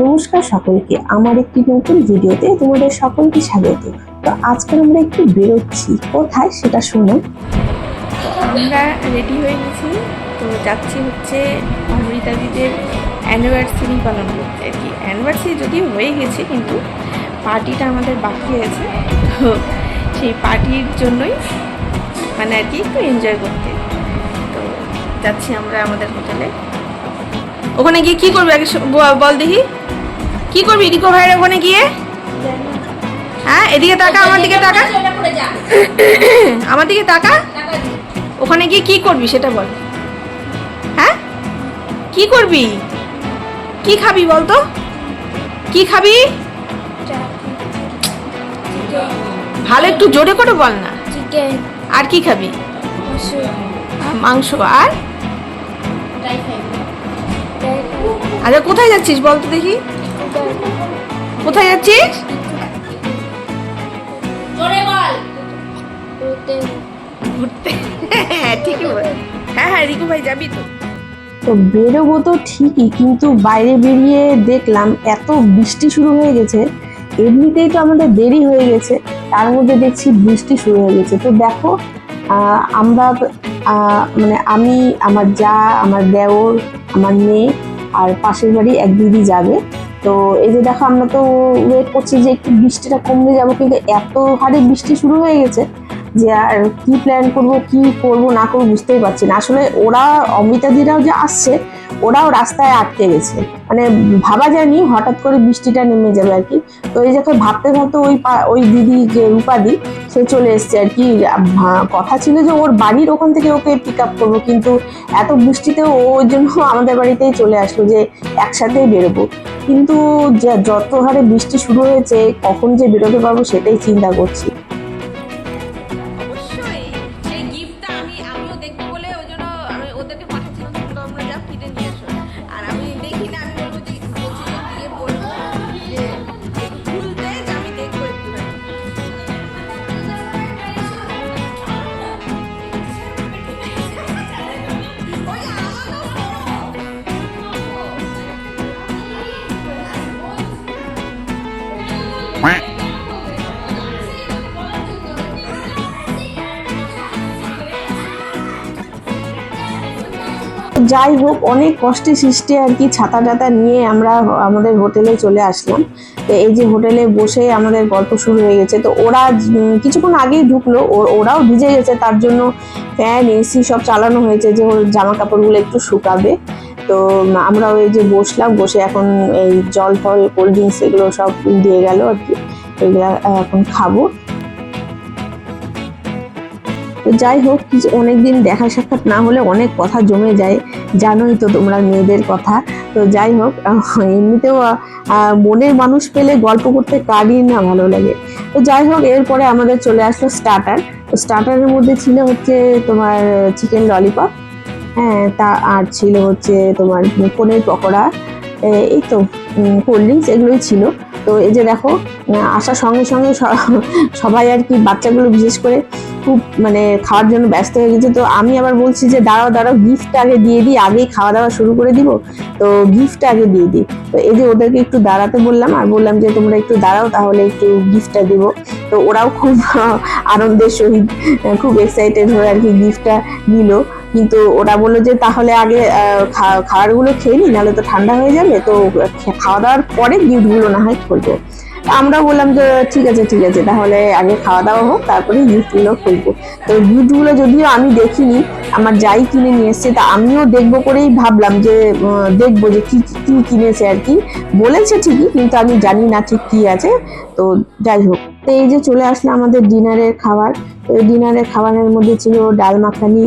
নমস্কার সকলকে, আমার একটি নতুন ভিডিওতে তোমাদের সকলকে স্বাগত। তো আজকে আমরা একটু বেরোচ্ছি। কোথায়? সেটা শুনো আমরা রেডি হয়ে গেছি। তো যাচ্ছি হচ্ছে অমৃতা দিদের অ্যানিভার্সারি পালন করতে আর কি। অ্যানিভার্সারি যদিও হয়ে গেছে, কিন্তু পার্টিটা আমাদের বাকি আছে। তো সেই পার্টির জন্যই মানে আর কি একটু এনজয় করতে। তো যাচ্ছি আমরা আমাদের হোটেলে ওখানে গিয়ে কি করবি? আগে বল দেখি। কি করবি রিকো ভাইয়ের ওখানে গিয়ে? হ্যাঁ এদিকে তাকা আমার দিকে তাকা। আমার দিকে তাকা। ওখানে গিয়ে কি করবি সেটা বল। হ্যাঁ? কি করবি? কি খাবি বল তো কি খাবি? ভালো একটু জোরে করে বল না। আর কি খাবি? মাংস। আর? আচ্ছা কোথায় যাচ্ছিস বল তো দেখি। কোথায় যাচ্ছিস? ঘুরতে। হ্যাঁ ঠিকই বল। হ্যাঁ হ্যাঁ রিকু ভাই যাবি তো। তো বেরোবো তো ঠিকই কিন্তু বাইরে বেরিয়ে দেখলাম এত বৃষ্টি শুরু হয়ে গেছে এমনিতেই তো আমাদের দেরি হয়ে গেছে তার মধ্যে দেখছি বৃষ্টি শুরু হয়ে গেছে। তো দেখো আহ, আমরা আহ, মানে আমি আমার যা আমার দেওর আমার মেয়ে আর পাশের বাড়ি এক দিদি যাবে। তো এই যে দেখো, আমরা তো ওয়েট করছি যে একটু বৃষ্টিটা কমলে যাব, কিন্তু এত হারে বৃষ্টি শুরু হয়ে গেছে যে আর কি প্ল্যান করব, কি করব, না করব বুঝতেই পারছি না। আসলে ওরা অমৃতাদিরাও যে আসছে, ওরাও রাস্তায় আটকে গেছে। মানে ভাবা যায়নি, হঠাৎ করে বৃষ্টিটা নেমে যাবে আর কি। তো এই যখন ভাবতে ভাবতে ওই ওই দিদি যে রূপাদি, সে চলে এসছে আর কি। কথা ছিল যে ওর বাড়ির ওখান থেকে ওকে পিক আপ করব, কিন্তু এত বৃষ্টিতে ও ওই জন্য আমাদের বাড়িতেই চলে আসলো যে একসাথেই বেরোবো। কিন্তু যত হারে বৃষ্টি শুরু হয়েছে কখন যে বেরোতে পারব সেটাই চিন্তা করছি। যাই হোক অনেক কষ্টে সৃষ্টি আর কি ছাতা টাতা নিয়ে আমরা আমাদের হোটেলে চলে আসলাম। তো এই যে হোটেলে বসে আমাদের গল্প শুরু হয়ে গেছে। তো ওরা কিছুক্ষণ আগেই ঢুকলো। ওরাও ভিজে গেছে। তার জন্য ফ্যান এসি সব চালানো হয়েছে যে ওর জামা কাপড়গুলো একটু শুকাবে। তো উম, আমরা ওই যে বসলাম। বসে এখন এই জল ফল কোল্ড ড্রিঙ্কস এগুলো সব দিয়ে গেল আর কি। এগুলো এখন খাব। তো যাই হোক কিছু অনেকদিন দেখা সাক্ষাৎ না হলে অনেক কথা জমে যায়। জানোই তো তোমরা মেয়েদের কথা। তো যাই হোক এমনিতেও মনের মানুষ পেলে গল্প করতে কারই না ভালো লাগে। তো যাই হোক, এরপরে আমাদের চলে আসলো স্টার্টার তো স্টার্টারের মধ্যে ছিল হচ্ছে তোমার চিকেন ললিপপ হ্যাঁ তা আর ছিল হচ্ছে তোমার পনির পকোড়া। এই তো কোল্ড ড্রিঙ্কস এগুলোই ছিল। তো এই যে দেখো আসার সঙ্গে সঙ্গে সবাই আর কি বাচ্চাগুলো বিশেষ করে খুব মানে খাওয়ার জন্য ব্যস্ত হয়ে গেছে। তো আমি আবার বলছি যে, দাঁড়াও দাঁড়াও গিফট আগে দিয়ে দিই, আগেই খাওয়া দাওয়া শুরু করে দিব। তো গিফট আগে দিয়ে দিই। তো এই যে ওদেরকে একটু দাঁড়াতে বললাম, আর বললাম যে, তোমরা একটু দাঁড়াও, তাহলে একটু গিফটটা দিব। তো ওরাও খুব আনন্দের সহিত, খুব এক্সাইটেড হয়ে আর কি গিফটটা নিল কিন্তু ওরা বলল যে তাহলে আগে খাবারগুলো খেয়ে নি, নাহলে তো ঠান্ডা হয়ে যাবে, তো খাওয়া দাওয়ার পরে গিফটগুলো না হয় খুলবো। আমরা বললাম যে, ঠিক আছে ঠিক আছে, তাহলে আগে খাওয়া দাওয়া হোক, তারপরে গিফটগুলো খুলবো। তো গিফটগুলো যদিও আমি দেখিনি আমার যাই কিনে নিয়ে এসছে, তা আমিও দেখব করেই ভাবলাম যে দেখব যে কি কি কিনেছে আর কি। বলেছে ঠিকই, কিন্তু আমি জানি না ঠিক কি আছে। তো যাই হোক, তো এই যে চলে আসলো আমাদের ডিনারের খাবার। তো এই ডিনারের খাবারের মধ্যে ছিল ডাল মাখানি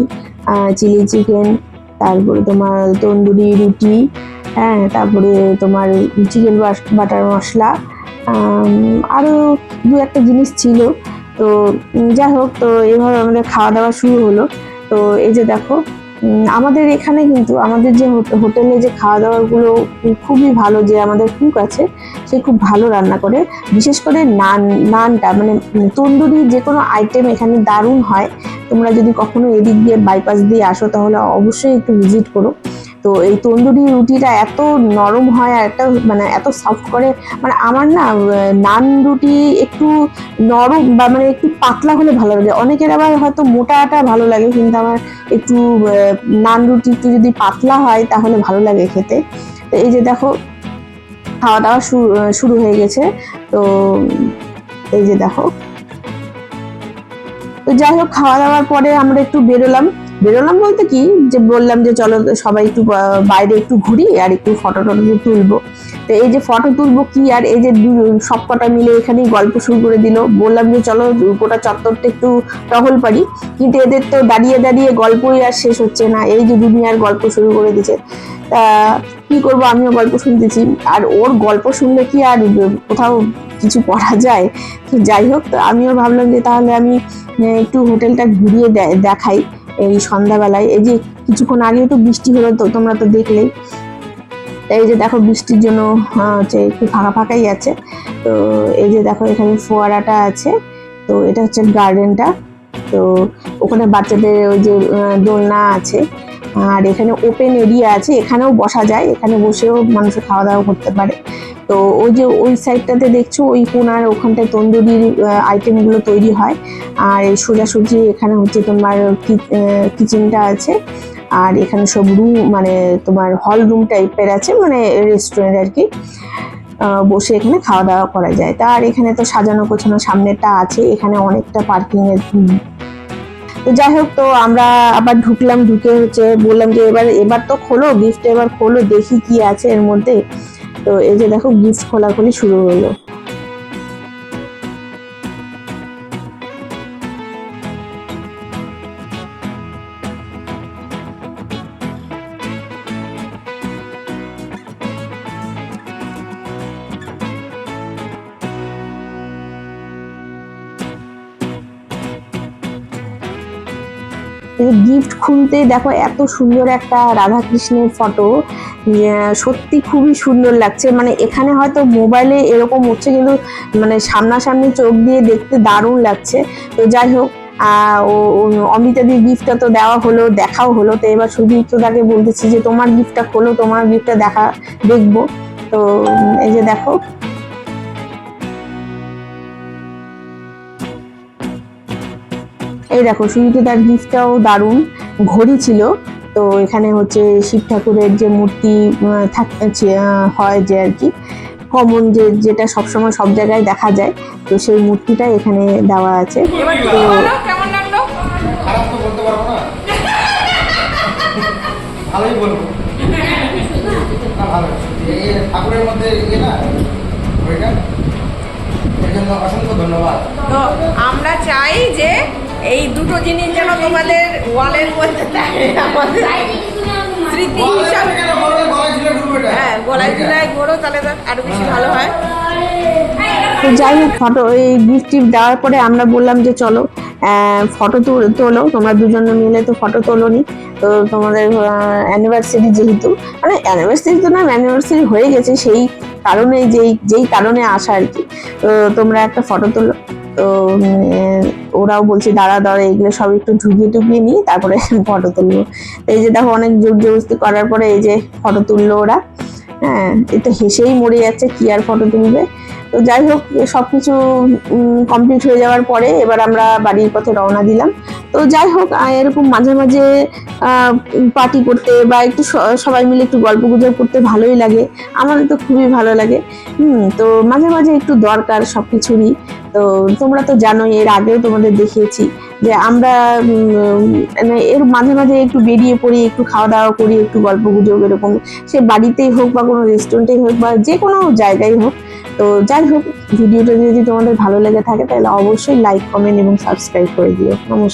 চিলি চিকেন, তারপরে তোমার তন্দুরি রুটি হ্যাঁ তারপরে তোমার চিকেন বাটার মশলা আরও দু একটা জিনিস ছিল। তো যাই হোক, তো এভাবে আমাদের খাওয়া দাওয়া শুরু হলো। তো এই যে দেখো আমাদের এখানে কিন্তু আমাদের যে হোটেলে যে খাওয়া দাওয়াগুলো খুবই ভালো যে আমাদের কুক আছে, সে খুব ভালো রান্না করে। বিশেষ করে নান, নানটা মানে তন্দুরি যে কোনো আইটেম এখানে দারুণ হয়। তোমরা যদি কখনো এদিক দিয়ে বাইপাস দিয়ে আসো, তাহলে অবশ্যই একটু ভিজিট করো। তো এই তন্দুরি রুটিটা এত নরম হয় আর একটা মানে এত সফট করে মানে আমার না নান রুটি একটু নরম বা মানে একটু পাতলা হলে ভালো লাগে। অনেকের আবার হয়তো মোটাটা ভালো লাগে, কিন্তু আমার একটু নান রুটি একটু যদি পাতলা হয় তাহলে ভালো লাগে খেতে। তো এই যে দেখো খাওয়া দাওয়া শুরু হয়ে গেছে। তো এই যে দেখো। তো যাই হোক খাওয়া দাওয়ার পরে আমরা একটু বেরোলাম। বেরোলাম বলতে কি, যে বললাম যে চলো সবাই একটু বাইরে একটু ঘুরি আর একটু ফটো টটো তুলবো। তো এই যে ফটো তুলবো কি আর এই যে সব কটা মিলে এখানেই গল্প শুরু করে দিল। বললাম যে চলো গোটা চত্বরটা একটু টহল পারি, কিন্তু এদের তো দাঁড়িয়ে দাঁড়িয়ে গল্পই আর শেষ হচ্ছে না। এই যে দুনিয়ার গল্প শুরু করে দিচ্ছে তা কি করব, আমিও গল্প শুনতেছি। আর ওর গল্প শুনলে কি আর কোথাও কিছু করা যায়? তো যাই হোক আমিও ভাবলাম যে তাহলে আমি একটু হোটেলটা ঘুরিয়ে দেখাই। এই সন্ধ্যাবেলায়। এই যে কিছুক্ষণ আগেও তো বৃষ্টি হলো, তো তোমরা তো দেখলেই। এই যে দেখো বৃষ্টির জন্য হচ্ছে একটু ফাঁকা ফাঁকাই আছে। তো এই যে দেখো এখানে ফোয়ারাটা আছে। তো এটা হচ্ছে গার্ডেনটা তো ওখানে বাচ্চাদের ওই যে দোলনা আছে। আর এখানে ওপেন এরিয়া আছে এখানেও বসা যায় এখানে বসেও মানুষ খাওয়া দাওয়া করতে পারে। তো ওই যে ওই সাইডটাতে দেখছ ওই কোনার ওখানটায় তন্দুরির আইটেমগুলো তৈরি হয়। আর এই সোজাসুজি এখানে হচ্ছে তোমার কিচেনটা আছে। আর এখানে সব রুম মানে তোমার হল রুম টাইপের আছে মানে রেস্টুরেন্ট আর কি। বসে এখানে খাওয়া দাওয়া করা যায়। তা আর এখানে তো সাজানো গোছানো সামনেটা আছে এখানে অনেকটা পার্কিং এর উম, তো যাই হোক তো আমরা আবার ঢুকলাম, ঢুকে হচ্ছে বললাম যে এবার এবার তো খোলো গিফট এবার খোলো, দেখি কি আছে এর মধ্যে। তো এই যে দেখো গিফট খোলাখুলি শুরু হলো। গিফট খুলতে দেখো, এত সুন্দর একটা রাধা কৃষ্ণের ফটো সত্যি খুবই সুন্দর লাগছে। মানে এখানে হয়তো মোবাইলে এরকম হচ্ছে, কিন্তু মানে সামনাসামনি চোখ দিয়ে দেখতে দারুণ লাগছে। তো যাই হোক ও- গিফটটা তো দেওয়া হলো, দেখাও হলো। তো এবার সুদীপ্ত তাকে বলতেছি যে তোমার গিফটটা খোলো, তোমার গিফটটা দেখা, দেখব। তো, এই যে দেখো এই দেখো সুদীপ্ত তার গিফটটাও দারুণ। ঘড়ি ছিল, তো এখানে হচ্ছে শিব ঠাকুরের যে মূর্তি হয় যে আর কি, কমন যে, যেটা সবসময় সব জায়গায় দেখা যায়, তো সেই মূর্তিটা এখানে দেওয়া আছে। তো ভালোই বলব। ঠাকুরের মধ্যে ইয়ে না ওইটা জন্য অসংখ্য ধন্যবাদ। তো আমরা চাই যে এই দুটো জিনিস যেন তোমাদের ওয়ালের মধ্যে থাকে আমাদের স্মৃতি হিসাবে। হ্যাঁ গলায় ঝুলায় ঘোরো তাহলে আরও বেশি ভালো হয়। তো যাই হোক ফটো এই গিফট টিফট দেওয়ার পরে আমরা বললাম যে চলো ফটো তোলো তোমরা দুজনে মিলে তো ফটো তোলোনি। তো তোমাদের অ্যানিভার্সারি যেহেতু মানে অ্যানিভার্সারি তো না অ্যানিভার্সারি হয়ে গেছে সেই কারণে যেই যেই কারণে আসা আর কি। তো তোমরা একটা ফটো তুলো। তো ওরাও বলছে, দাঁড়া দাঁড়া, এগুলো সব একটু ঢুকিয়ে টুকিয়ে নিই তারপরে ফটো তুলবো। এই যে দেখো, অনেক জোর জবরদস্তি করার পরে এই যে ফটো তুললো ওরা। হ্যাঁ এটা হেসেই মরে যাচ্ছে, কি আর ফটো তুলবে? তো যাই হোক সবকিছু কমপ্লিট হয়ে যাওয়ার পরে এবার আমরা বাড়ির পথে রওনা দিলাম। তো যাই হোক এরকম মাঝে মাঝে পার্টি করতে বা একটু সবাই মিলে একটু গল্প গুজব করতে ভালোই লাগে। আমার তো খুবই ভালো লাগে। হুম, তো মাঝে মাঝে একটু দরকার সব কিছুরই তো তোমরা তো জানোই, এর আগেও তোমাদের দেখিয়েছি যে আমরা মানে এর মাঝে মাঝে একটু বেরিয়ে পড়ি, একটু খাওয়া দাওয়া করি, একটু গল্প গুজব এরকম। সে বাড়িতেই হোক বা কোনো রেস্টুরেন্টেই হোক বা যে কোনো জায়গায় হোক তো যাই হোক, ভিডিওটা যদি তোমাদের ভালো লেগে থাকে, তাহলে অবশ্যই লাইক কমেন্ট এবং সাবস্ক্রাইব করে দিও। নমস্কার।